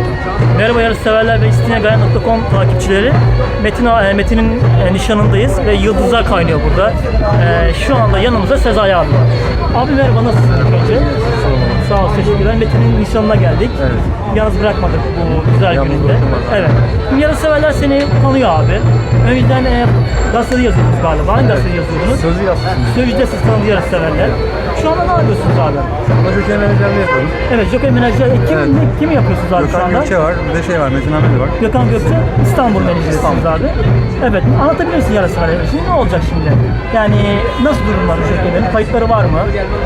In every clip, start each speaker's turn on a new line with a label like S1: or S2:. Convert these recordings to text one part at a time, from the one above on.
S1: Evet abi.
S2: Merhaba yarışseverler ve istinegaya.com takipçileri. Metin, e, Metin'in e, nişanındayız ve yıldızlar kaynıyor burada. E, şu anda yanımızda Sezai abi var. Abi merhaba nasılsın önce? Sağ ol, teşekkürler. Metin'in nişanına geldik.
S3: Evet.
S2: Yalnız bırakmadık bu güzel
S3: Yalnız
S2: gününde. Evet. Şimdi yarışseverler seni tanıyor abi. Önceden e, gazetede yazıyordunuz galiba. Hangi gazetede yazıyordunuz?
S3: Sözü yapsın.
S2: Sözcüde siz tanıdı yarışseverler. Şu anda ne yapıyorsunuz abi?
S3: Ama Jockey menajerliği yapıyoruz.
S2: Evet, Jockey Menajer. E, kim,
S3: Evet.
S2: kimi yapıyorsunuz abi şu
S3: Gökhan
S2: anda?
S3: Gökçe var, bir de şey var, Metin Ahmet var.
S2: Gökhan Gökçe İstanbul menajerisiniz abi. Evet anlatabilir misin yarısı var. Şimdi ne olacak şimdi? Yani nasıl durumlar şirketlerin? Kayıtları var mı?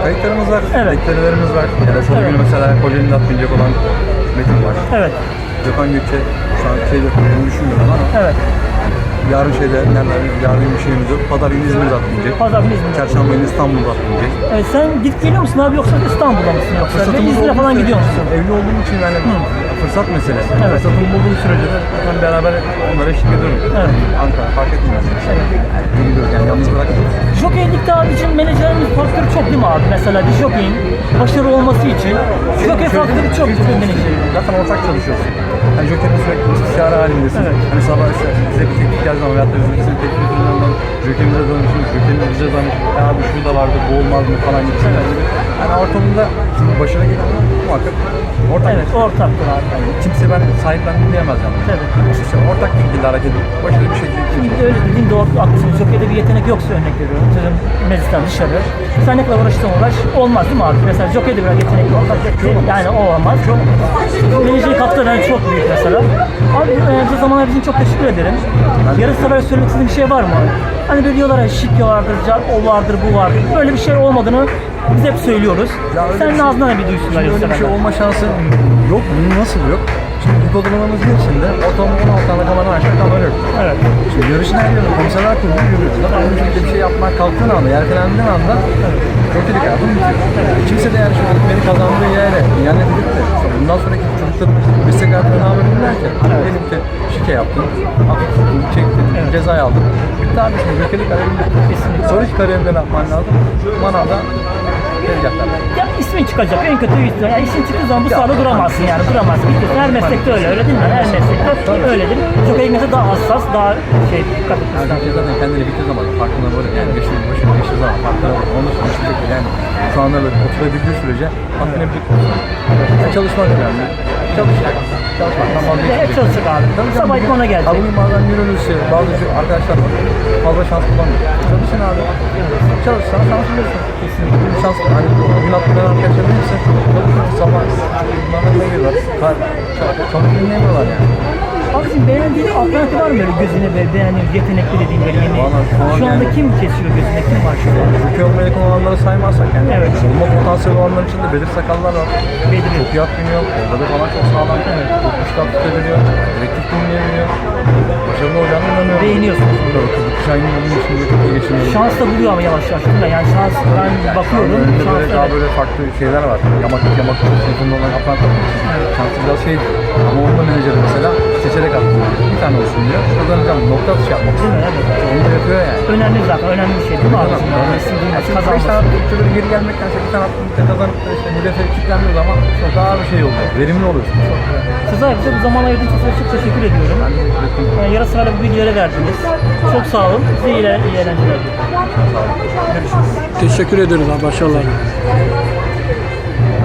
S3: Kayıtlarımız var,
S2: Evet.
S3: beklemelerimiz var. Yani salı
S2: Evet.
S3: günü mesela kolyenin atmayacak olan Metin var.
S2: Evet.
S3: Gökhan Gökçe şu an şeyde kolyeni düşünmüyorum ama
S2: Evet.
S3: Yarın şeyde, nerede, yarın bir şeyimiz yok. Pazar günü İzmir'de atmayacak.
S2: Pazar günü İzmir'de.
S3: Çarşamba günü İstanbul'da atmayacak.
S2: Evet, sen gidip geliyor musun abi yoksa İstanbul'da mısın yoksa? Ve
S3: Fırsatımız
S2: İzmir'e
S3: olduğu
S2: falan
S3: sürece-
S2: gidiyor musun?
S3: Evli olduğum için yani fırsat meselesi.
S2: Evet.
S3: Fırsatımı bulduğum sürece de ben beraber onlara eşlik ediyorum.
S2: Evet.
S3: Ankara fark. Yani gidiyoruz yani yalnız bırakmıyoruz.
S2: Jockeylikte abi için menajerimiz faktörü çok değil mi abi? Mesela bir jockey'in başarılı olması için jockey faktörü çok çok.
S3: Zaten ortak çalışıyoruz. Hani Joker'in sürekli istişare halindesin.
S2: Evet.
S3: Hani sabah işte bize bir teklif geldiği zaman veyahut da bizim teklif Joker'imize danışıyoruz. Joker'imiz bize danışıyor. Ya abi şu da vardı, bu olmaz mı falan gibi şeyler gibi. Hani ortamında şimdi başına gelen muhakkak ortak.
S2: Evet ortaktır abi.
S3: Yani kimse ben sahiplendim diyemez yani.
S2: Tabii.
S3: İşte ortak bir şekilde hareket edip başarılı bir şekilde
S2: Şimdi de öyle dediğin doğru haklısın. Jockey'de bir yetenek yoksa örnek veriyorum. Sözüm meclisten dışarı. Sen ne kadar uğraşırsan uğraş olmaz değil mi abi? Mesela jockey'de biraz yetenek yok. Yani o olmaz. Menajerin katkıları yani çok büyük mesela. Abi e, bu zamanlar için çok teşekkür ederim. Yarın sefer söylemek istediğin bir şey var mı? Hani böyle diyorlar ya şik vardır, ca- o vardır, bu vardır. Böyle bir şey olmadığını biz hep söylüyoruz.
S3: Ya öyle
S2: Sen
S3: bir şey-
S2: ağzından bir duysunlar
S3: Şimdi öyle bir şey olma şansı yok. Nasıl yok? Şimdi hipodromumuzun içinde ortalama 16 tane kamera aşağı kamera yok.
S2: Evet.
S3: Şimdi yarışın her yerinde komiserler kurulu yürüyor. Zaten bu şekilde bir şey yapmak kalktığın anda, yelkelendiğin anda kötülük hayatın bitiyor. Kimse de yani şu beni kazandığı yere yani edip de işte bundan sonraki çocukların meslek hayatına ne ki? Diyelim ki şike yaptın, hafif tuttun, çektin, ceza aldın. Bitti abi şimdi kariyerin bitti. Sonraki kariyerinde ne yapman lazım? Manavda tezgahlar.
S2: İsmin çıkacak en kötü ismi. Yani isim çıktığı zaman bu sahada duramazsın yani duramazsın. Bitti. Her meslekte öyle öyle değil mi? Her meslekte öyledir. Çok mesela daha hassas, daha şey dikkat etmesi lazım.
S3: Zaten kendini bittiği zaman farkına varır. Yani yaşın başına geçtiği zaman farkına varır. Onun için hiçbir şekilde yani şu anda böyle oturabildiği sürece hakkını bilip yani çalışmak önemli. Çalışacak. Çalışmaktan
S2: Ve hep
S3: vazgeçmeyecek.
S2: çalışacak abi. Sabah ilk ona gelecek.
S3: Abi bazen görüyoruz şey, bazı şu arkadaşlar var. Fazla şans kullanmıyor. Çalışın abi. Çalışsan şans bulursun. Kesinlikle. Bir şans hani bugün atlayan arkadaşlar neyse çalışın sabah bunlarla ne geliyorlar. Kar, çabuk dinleyemiyorlar yani.
S2: Abi şimdi beğendiğin alternatif var mı böyle gözüne böyle beğendiğin yetenekli dediğin böyle yeni?
S3: Vallahi şu an
S2: Şu anda
S3: yani-
S2: kim kesiyor gözüne? Kim var şu an?
S3: Ülke olmaya yakın olanları saymazsak yani.
S2: Evet.
S3: Olma potansiyeli olanlar içinde Bedir Sakallar var.
S2: Bedir.
S3: Çok iyi at biniyor. Orada falan çok sağlam.
S2: Evet.
S3: Çok güçlü tutabiliyor. Direktif dinleyebiliyor. Başarılı olacağını inanıyorum.
S2: Beğeniyorsunuz.
S3: Tabii ki. Şahin'in onun içinde çok iyi geçiniyor.
S2: Şans da buluyor ama yavaş yavaş değil mi? Yani şans ben bakıyorum.
S3: Önünde
S2: Şans
S3: böyle
S2: da
S3: daha
S2: evet.
S3: böyle farklı şeyler var. Yamak yamak sınıfında olan atlar Şansı biraz şeydi. Ama onun da menajeri mesela seçerek attı. Bir tane olsun diyor. Kazanacağım. Nokta atışı yapmak istiyor. Onu da yapıyor yani.
S2: Önemli zaten. Önemli bir şey değil mi abi? Yani isim duyması,
S3: Beş
S2: kazanması.
S3: tane tuttu böyle geri gelmekten bir tane attım bir kazanıp da işte hedefe kilitlendiği zaman çok daha bir şey oluyor. Verimli oluyorsun.
S2: Size bize bu zaman ayırdığınız için çok teşekkür ediyorum.
S3: Ben de.
S2: Yani yarı sırayla bu bilgileri verdiniz. Çok sağ olun. Size iyi, iyi eğlenceler diliyorum.
S1: Teşekkür ederiz abi. Başarılar.